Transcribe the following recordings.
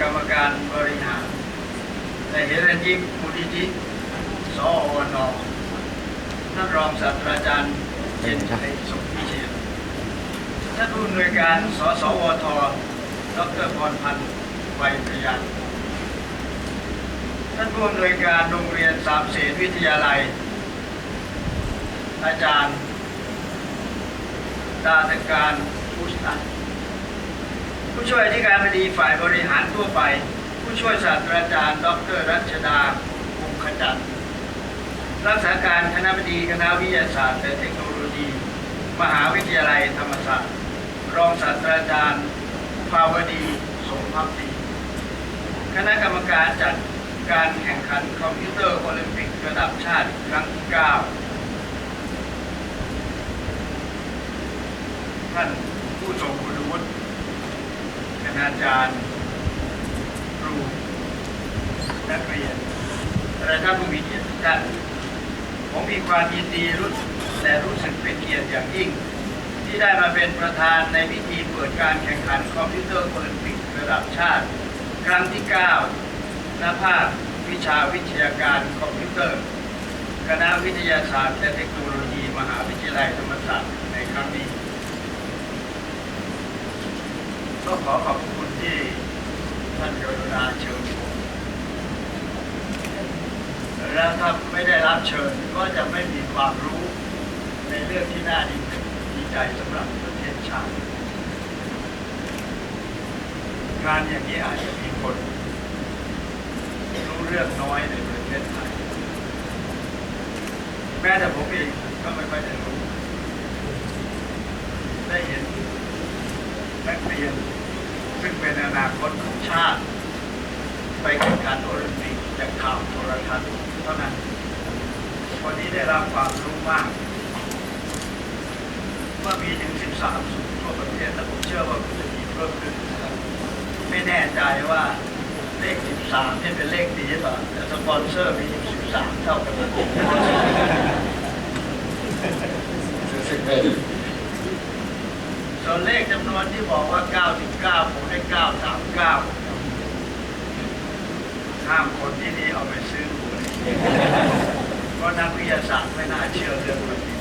กรรมการบริหารและเฮรัญยิกมูลนิธิสอวนท่านรองศาสตราจารย์เจนชัยสุขพิเชษท่านผู้อำนวยการสสวทดรพรพันธ์ไวยพยัญท่านผู้อำนวยการโรงเรียนสามเสนวิทยาลัย อาจารย์ดาตการผู้ชัน ผู้ช่วยอธิการบดีฝ่ายบริหารทั่วไป ผู้ช่วยศาสตราจารย์ ดร รัชดาคงขจันทร์รักษาการคณะบดีคณะวิทยาศาสตร์และเทคโนโลยี มหาวิทยาลัยธรรมศาสตร์ รองศาสตราจารย์ภาวดีสมภักดีคณะกรรมการจัดการแข่งขันคอมพิวเตอร์โอลิมปิกระดับชาติครั้งที่9ท่านผู้ทรงคุณวุฒิคณาจารย์ ครู นักเรียนและท่านผู้มีเกียรติทุกท่านผมมีความยินดีรู้และรู้สึกเป็นเกียรติอย่างยิ่ง ที่ได้มาเป็นประธานในพิธีเปิดการแข่งขันคอมพิวเตอร์โอลิมปิกระดับชาติ ครั้งที่9ณภาควิชาวิทยาการคอมพิวเตอร์ คณะวิทยาศาสตร์และเทคโนโลยี มหาวิทยาลัยธรรมศาสตร์ในครั้งนี้ ก็ขอขอบคุณที่ท่านกรุณาเชิญผมและถ้าไม่ได้รับ เชิญก็จะไม่มีความรู้ในเรื่องที่น่าดีดีใจสำหรับประเทศชาติ งานอย่างนี้อาจจะมีคนรู้เรื่องน้อยในประเทศไทย แม้แต่ผมเองก็ไม่ค่อยได้รู้ ได้เห็นนักเรียนซึ่งเป็นอนาคตของชาติ ไปแข่งขันโอลิมปิกจากข่าวโทรทัศน์เท่านั้นวันนี้ได้ รับความรู้มากว่ามีถึง 13ศูนย์ทั่วประเทศและผมเชื่อว่าจะมีเพิ่มขึ้นไม่แน่ใจว่าเลข 13นี่เป็นเลขดีหรือเปล่าแต่สปอนเซอร์มีถึง13 เท่ากันส่วนเลขจำนวนที่บอกว่า 99 ผมได้ 939 ห้ามคนที่นี่เอาไปซื้อหวย ราะนักวิทยาศาสตร์ไม่น่าเชื่อเรื่องแบบนี้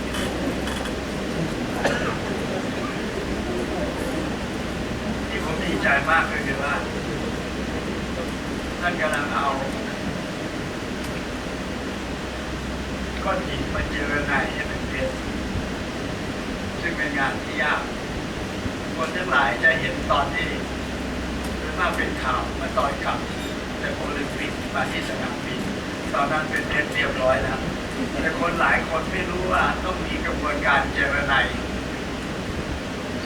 ที่ผมดีใจมากก็คือว่าท่านกำลังเอาก้อนหินมาเจรไนให้เป็นเพชรซึ่งเป็นงานที่ยาก คนทั้งหลายจะเห็นตอนที่หรือว่าเป็นข่าวมาตอนกลับจากโอลิมปิกมาที่สนามบินตอนนั้นเป็นเพชรเรียบร้อยแล้ว แต่คนหลายคนไม่รู้ว่าต้องมีกระบวนการเจรไน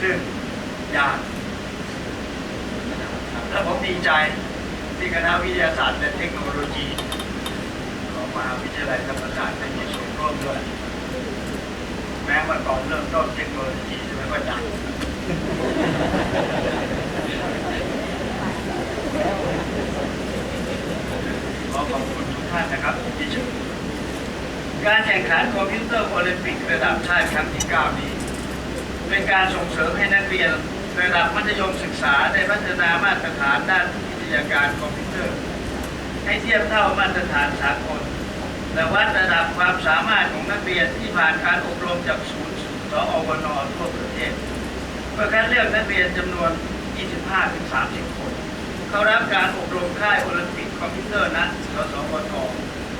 ซึ่งยากและผมดีใจที่คณะวิทยาศาสตร์และเทคโนโลยี ของมหาวิทยาลัยธรรมศาสตร์ได้มีส่วนร่วมด้วยแม้ว่าก่อนเริ่มต้นเทคโนโลยีจะไม่ค่อยดังขอขอบคุณทุกท่านนะครับที่เชิญ การแข่งขันคอมพิวเตอร์โอลิมปิกระดับชาติครั้งที่ 9 นี้ เป็นการส่งเสริมให้นักเรียนระดับมัธยมศึกษาได้พัฒนามาตรฐานด้านวิทยาการคอมพิวเตอร์ ให้เทียบเท่ามาตรฐานสากลและวัดระดับความสามารถของนักเรียนที่ผ่านการอบรมจากศูนย์สอวนทั่วประเทศเพื่อคัดเลือกนักเรียนจำนวน 25-30 คน เข้ารับการอบรมค่ายโอลิมปิกคอมพิวเตอร์นั้นสสวท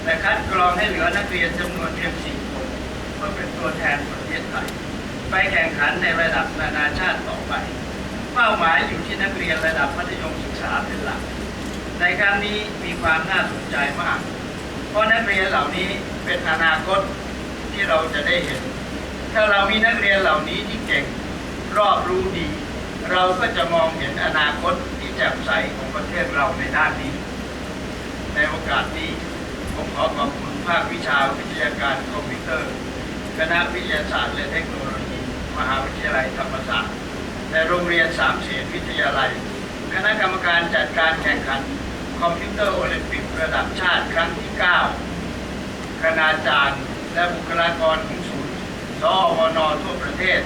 แต่คัดกรองให้เหลือนักเรียนจำนวนเพียง4คนเพื่อเป็นตัวแทนประเทศไทยไปแข่งขันในระดับนานาชาติต่อไป เป้าหมายอยู่ที่นักเรียนระดับมัธยมศึกษาเป็นหลัก ในครั้งนี้มีความน่าสนใจมาก เพราะนักเรียนเหล่านี้เป็นอนาคตที่เราจะได้เห็น ถ้าเรามีนักเรียนเหล่านี้ที่เก่งรอบรู้ดี เราก็จะมองเห็นอนาคตที่แจ่มใสของประเทศเราในด้านนี้ ในโอกาสนี้ ผมขอขอบคุณภาควิชาวิทยาการคอมพิวเตอร์ คณะวิทยาศาสตร์และเทคโนโลยี มหาวิทยาลัยธรรมศาสตร์และโรงเรียนสามเสียนวิทยาลัย คณะกรรมการจัดการแข่งขัน คอมพิวเตอร์โอลิมปิกระดับชาติครั้งที่ 9 คณาจารย์ และบุคลากรของศูนย์สอวนทั่วประเทศ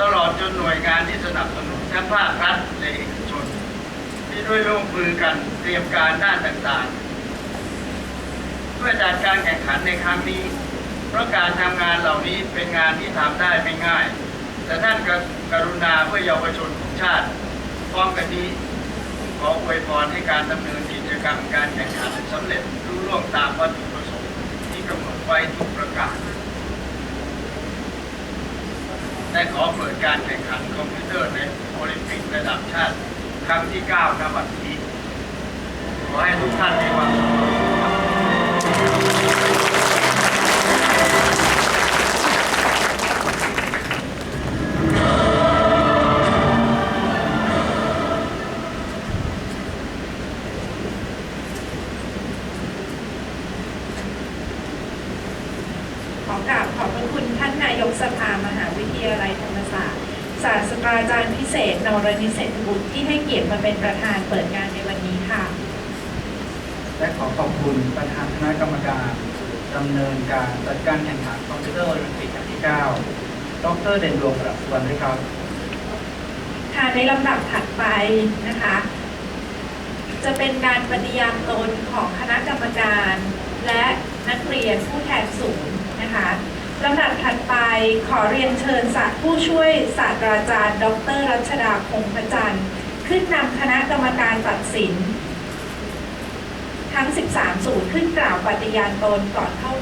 ตลอดจนหน่วยงานที่สนับสนุนทั้งภาครัฐและเอกชน ที่ด้วยร่วมมือกันเตรียมการด้านต่างๆ เพื่อจัดการแข่งขันในครั้งนี้ เพราะการทำงานเหล่านี้เป็นงานที่ทำได้ไม่ง่าย แต่ท่านกกรุณาเพื่อเยาวชนของชาติ พร้อมกันนี้ขออวยพรให้การดำเนินกิจกรรมการแข่งขันสำเร็จรุ่ล่วงตามวัตถุประสงค์ที่กำหนดไว้ทุกประการได้ขอเปิดการแข่งขันคอมพิวเตอร์ในโอลิมปิกระดับชาติ ครั้งที่ 9ณบัดนี้ขอให้ทุกท่านมีความสุข ขอกราบขอบพระคุณท่านนายกสภามหาวิทยาลัยธรรมศาสตร์ศาสตราจารย์พิเศษนรณิเศรษฐบุตรที่ให้เกียรติมาเป็นประธานเปิดงานในวันนี้ค่ะ และขอขอบคุณประธานคณะกรรมการดำเนินการจัดการแข่งขันคอมพิวเตอร์โอลิมปิกครั้งที่ 9 ดรเด่นดวงประดับสุวรรณด้วยครับ ค่ะในลำดับถัดไปนะคะ จะเป็นการปฏิญาณตนของคณะกรรมการ และนักเรียนผู้แทนศูนย์ นะคะลำดับถัดไปขอเรียนเชิญศาสตร์ผู้ช่วยศาสตราจารย์ ดรรัชดาคงพระจันทร์ ขึ้นนำคณะกรรมการตัดสิน ทั้ง 13 สูตรขึ้นกล่าวปฏิญาณตนก่อนเข้า